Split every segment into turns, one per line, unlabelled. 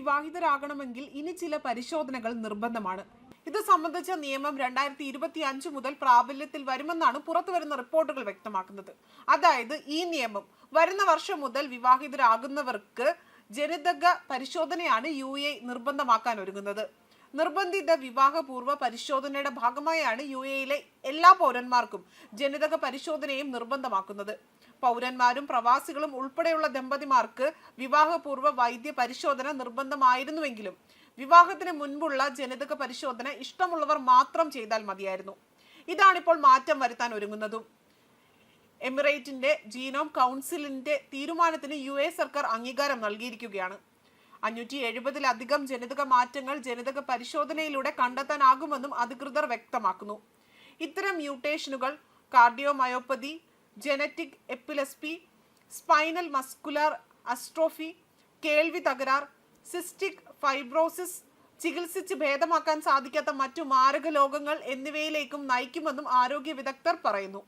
വിവാഹിതരാകണമെങ്കിൽ ഇനി ചില പരിശോധനകൾ നിർബന്ധമാണ്. ഇത് സംബന്ധിച്ച നിയമം രണ്ടായിരത്തി ഇരുപത്തി അഞ്ച് മുതൽ പ്രാബല്യത്തിൽ വരുമെന്നാണ് പുറത്തുവരുന്ന റിപ്പോർട്ടുകൾ വ്യക്തമാക്കുന്നത്. അതായത് ഈ നിയമം വരുന്ന വർഷം മുതൽ വിവാഹിതരാകുന്നവർക്ക് ജനിതക പരിശോധനയാണ് യു എ നിർബന്ധമാക്കാൻ ഒരുങ്ങുന്നത്. നിർബന്ധിത വിവാഹപൂർവ പരിശോധനയുടെ ഭാഗമായാണ് യു എയിലെ എല്ലാ പൗരന്മാർക്കും ജനിതക പരിശോധനയും നിർബന്ധമാക്കുന്നത്. പൗരന്മാരും പ്രവാസികളും ഉൾപ്പെടെയുള്ള ദമ്പതിമാർക്ക് വിവാഹപൂർവ വൈദ്യ പരിശോധന നിർബന്ധമായിരുന്നുവെങ്കിലും വിവാഹത്തിന് മുൻപുള്ള ജനിതക പരിശോധന ഇഷ്ടമുള്ളവർ മാത്രം ചെയ്താൽ മതിയായിരുന്നു. ഇതാണിപ്പോൾ മാറ്റം വരുത്താൻ ഒരുങ്ങുന്നതും. എമിറേറ്റിന്റെ ജീനോം കൗൺസിലിന്റെ തീരുമാനത്തിന് യു എ സർക്കാർ അംഗീകാരം നൽകിയിരിക്കുകയാണ്. അഞ്ഞൂറ്റി എഴുപതിലധികം ജനിതക മാറ്റങ്ങൾ ജനിതക പരിശോധനയിലൂടെ കണ്ടെത്താനാകുമെന്നും അധികൃതർ വ്യക്തമാക്കുന്നു. ഇത്തരം മ്യൂട്ടേഷനുകൾ cardiomyopathy genetic epilepsy spinal muscular atrophy കേൾവി തകരാർ സിസ്റ്റിക് ഫൈബ്രോസിസ് ചികിത്സിച്ച് ഭേദമാക്കാൻ സാധിക്കാത്ത മറ്റു മാരക രോഗങ്ങൾ എന്നിവയിലേക്കും നയിക്കുമെന്നും ആരോഗ്യ വിദഗ്ധർ പറയുന്നു.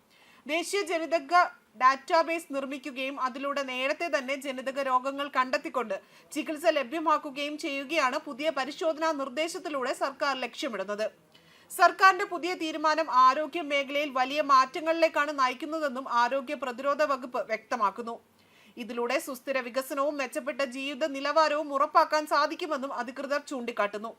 ദേശീയ ജനിതക ഡാറ്റാബേസ് നിർമ്മിക്കുകയും അതിലൂടെ നേരത്തെ തന്നെ ജനിതക രോഗങ്ങൾ കണ്ടെത്തിക്കൊണ്ട് ചികിത്സ ലഭ്യമാക്കുകയും ചെയ്യുകയാണ് പുതിയ പരിശോധനാ നിർദ്ദേശത്തിലൂടെ സർക്കാർ ലക്ഷ്യമിടുന്നത്. സർക്കാരിന്റെ പുതിയ തീരുമാനം ആരോഗ്യ മേഖലയിൽ വലിയ മാറ്റങ്ങളിലേക്കാണ് നയിക്കുന്നതെന്നും ആരോഗ്യ പ്രതിരോധ വകുപ്പ് വ്യക്തമാക്കുന്നു. ഇതിലൂടെ സുസ്ഥിര വികസനവും മെച്ചപ്പെട്ട ജീവിത നിലവാരവും ഉറപ്പാക്കാൻ സാധിക്കുമെന്നും അധികൃതർ ചൂണ്ടിക്കാട്ടുന്നു.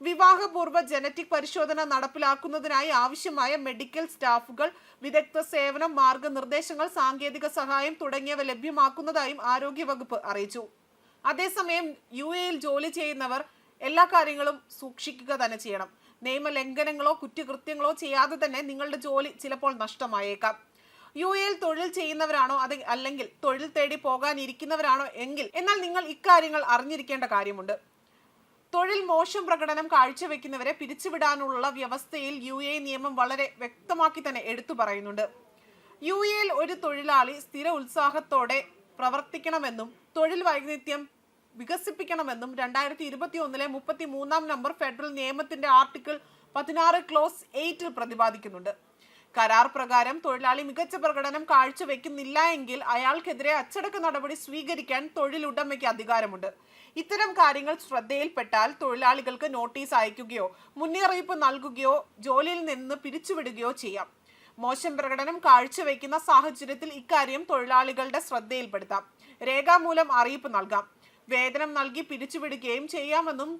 വിവാഹപൂർവ ജനറ്റിക് പരിശോധന നടപ്പിലാക്കുന്നതിനായി ആവശ്യമായ മെഡിക്കൽ സ്റ്റാഫുകൾ വിദഗ്ധ സേവനം മാർഗനിർദ്ദേശങ്ങൾ സാങ്കേതിക സഹായം തുടങ്ങിയവ ലഭ്യമാക്കുന്നതായും ആരോഗ്യവകുപ്പ് അറിയിച്ചു. അതേസമയം യു എയിൽ ജോലി ചെയ്യുന്നവർ എല്ലാ കാര്യങ്ങളും സൂക്ഷിക്കുക തന്നെ ചെയ്യണം. നിയമലംഘനങ്ങളോ കുറ്റകൃത്യങ്ങളോ ചെയ്യാതെ തന്നെ നിങ്ങളുടെ ജോലി ചിലപ്പോൾ നഷ്ടമായേക്കാം. യു എയിൽ തൊഴിൽ ചെയ്യുന്നവരാണോ അത് അല്ലെങ്കിൽ തൊഴിൽ തേടി പോകാനിരിക്കുന്നവരാണോ എങ്കിൽ എന്നാൽ നിങ്ങൾ ഇക്കാര്യങ്ങൾ അറിഞ്ഞിരിക്കേണ്ട കാര്യമുണ്ട്. തൊഴിൽ മോശം പ്രകടനം കാഴ്ചവെക്കുന്നവരെ പിരിച്ചുവിടാനുള്ള വ്യവസ്ഥയിൽ യു എ നിയമം വളരെ വ്യക്തമാക്കി തന്നെ എടുത്തു പറയുന്നുണ്ട്. യു എയിൽ ഒരു തൊഴിലാളി സ്ഥിര ഉത്സാഹത്തോടെ പ്രവർത്തിക്കണമെന്നും തൊഴിൽ വൈവിധ്യം വികസിപ്പിക്കണമെന്നും രണ്ടായിരത്തി ഇരുപത്തി ഒന്നിലെ മുപ്പത്തി മൂന്നാം നമ്പർ ഫെഡറൽ നിയമത്തിന്റെ ആർട്ടിക്കിൾ പതിനാറ് ക്ലോസ് എയ്റ്റിൽ പ്രതിപാദിക്കുന്നുണ്ട്. കരാർ പ്രകാരം തൊഴിലാളി മികച്ച പ്രകടനം കാഴ്ചവെക്കുന്നില്ല എങ്കിൽ അയാൾക്കെതിരെ അച്ചടക്ക നടപടി സ്വീകരിക്കാൻ തൊഴിലുടമയ്ക്ക് അധികാരമുണ്ട്. ഇത്തരം കാര്യങ്ങൾ ശ്രദ്ധയിൽപ്പെട്ടാൽ തൊഴിലാളികൾക്ക് നോട്ടീസ് അയക്കുകയോ മുന്നറിയിപ്പ് നൽകുകയോ ജോലിയിൽ നിന്ന് പിരിച്ചുവിടുകയോ ചെയ്യാം. മോശം പ്രകടനം കാഴ്ചവെക്കുന്ന സാഹചര്യത്തിൽ ഇക്കാര്യം തൊഴിലാളികളുടെ ശ്രദ്ധയിൽപ്പെടുത്താം. രേഖാമൂലം അറിയിപ്പ് നൽകാം. വേതനം നൽകി പിരിച്ചുവിടുകയും ചെയ്യാമെന്നും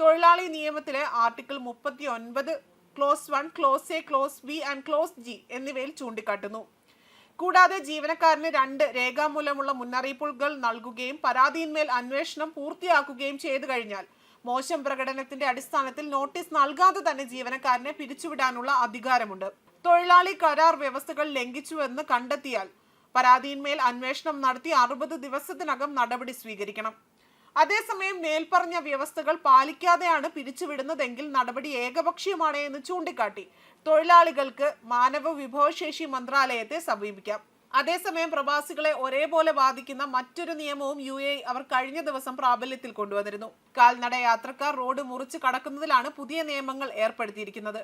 തൊഴിലാളി നിയമത്തിലെ ആർട്ടിക്കിൾ മുപ്പത്തി ഒൻപത് clause one clause A clause B and clause G എന്നിവയിൽ ചൂണ്ടിക്കാട്ടുന്നു. കൂടാതെ ജീവനക്കാരന് രണ്ട് രേഖാമൂലമുള്ള മുന്നറിയിപ്പുകൾ നൽകുകയും പരാതിയിന്മേൽ അന്വേഷണം പൂർത്തിയാക്കുകയും ചെയ്തു കഴിഞ്ഞാൽ മോശം പ്രകടനത്തിന്റെ അടിസ്ഥാനത്തിൽ നോട്ടീസ് നൽകാതെ തന്നെ ജീവനക്കാരനെ പിരിച്ചുവിടാനുള്ള അധികാരമുണ്ട്. തൊഴിലാളി കരാർ വ്യവസ്ഥകൾ ലംഘിച്ചുവെന്ന് കണ്ടെത്തിയാൽ പരാതിയിന്മേൽ അന്വേഷണം നടത്തി അറുപത് ദിവസത്തിനകം നടപടി സ്വീകരിക്കണം. അതേസമയം മേൽപ്പറഞ്ഞ വ്യവസ്ഥകൾ പാലിക്കാതെയാണ് പിരിച്ചുവിടുന്നതെങ്കിൽ നടപടി ഏകപക്ഷീയമാണ് എന്ന് ചൂണ്ടിക്കാട്ടി. തൊഴിലാളികൾക്ക് മാനവ വിഭവശേഷി മന്ത്രാലയത്തെ സമീപിക്കാം. അതേസമയം പ്രവാസികളെ ഒരേപോലെ ബാധിക്കുന്ന മറ്റൊരു നിയമവും യു എ അവർ കഴിഞ്ഞ ദിവസം പ്രാബല്യത്തിൽ കൊണ്ടുവന്നിരുന്നു. കാൽനട യാത്രക്കാർ റോഡ് മുറിച്ച് കടക്കുന്നതിലാണ് പുതിയ നിയമങ്ങൾ ഏർപ്പെടുത്തിയിരിക്കുന്നത്.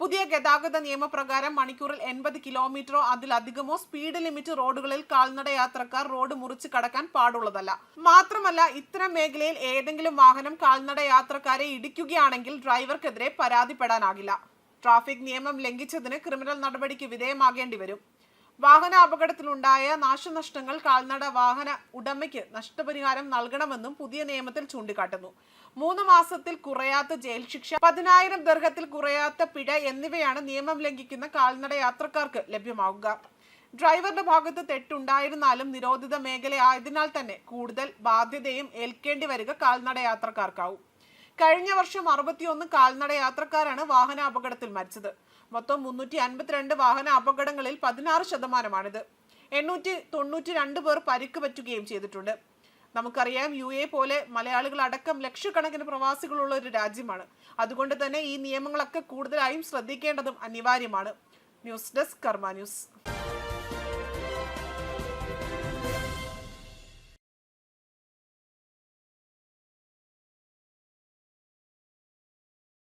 പുതിയ ഗതാഗത നിയമപ്രകാരം മണിക്കൂറിൽ എൺപത് കിലോമീറ്ററോ അതിലധികമോ സ്പീഡ് ലിമിറ്റ് റോഡുകളിൽ കാൽനട യാത്രക്കാർ റോഡ് മുറിച്ച് കടക്കാൻ പാടുള്ളതല്ല. മാത്രമല്ല ഇത്തരം മേഖലയിൽ ഏതെങ്കിലും വാഹനം കാൽനട യാത്രക്കാരെ ഇടിക്കുകയാണെങ്കിൽ ഡ്രൈവർക്കെതിരെ പരാതിപ്പെടാനാകില്ല. ട്രാഫിക് നിയമം ലംഘിച്ചതിന് ക്രിമിനൽ നടപടിക്ക് വിധേയമാകേണ്ടി വരും വാഹന അപകടത്തിലുണ്ടായ നാശനഷ്ടങ്ങൾ കാൽനട വാഹന ഉടമയ്ക്ക് നഷ്ടപരിഹാരം നൽകണമെന്നും പുതിയ നിയമത്തിൽ ചൂണ്ടിക്കാട്ടുന്നു. മൂന്ന് മാസത്തിൽ കുറയാത്ത ജയിൽ ശിക്ഷ പതിനായിരം ദർഹത്തിൽ കുറയാത്ത പിഴ എന്നിവയാണ് നിയമം ലംഘിക്കുന്ന കാൽനട യാത്രക്കാർക്ക് ലഭ്യമാവുക. ഡ്രൈവറുടെ ഭാഗത്ത് തെറ്റുണ്ടായിരുന്നാലും നിരോധിത മേഖലയായതിനാൽ തന്നെ കൂടുതൽ ബാധ്യതയും ഏൽക്കേണ്ടി വരിക കാൽനട യാത്രക്കാർക്കാവും. കഴിഞ്ഞ വർഷം അറുപത്തിയൊന്ന് കാൽനട യാത്രക്കാരാണ് വാഹന അപകടത്തിൽ മരിച്ചത്. മൊത്തം മുന്നൂറ്റി അൻപത്തിരണ്ട് വാഹന അപകടങ്ങളിൽ പതിനാറ് ശതമാനമാണിത്. എണ്ണൂറ്റി തൊണ്ണൂറ്റി രണ്ട് പേർ പരിക്ക് പറ്റുകയും ചെയ്തിട്ടുണ്ട്. നമുക്കറിയാം യു എ പോലെ മലയാളികൾ അടക്കം ലക്ഷക്കണക്കിന് പ്രവാസികളുള്ള ഒരു രാജ്യമാണ്. അതുകൊണ്ട് തന്നെ ഈ നിയമങ്ങളൊക്കെ കൂടുതലായും ശ്രദ്ധിക്കേണ്ടതും അനിവാര്യമാണ്. News desk Karma news.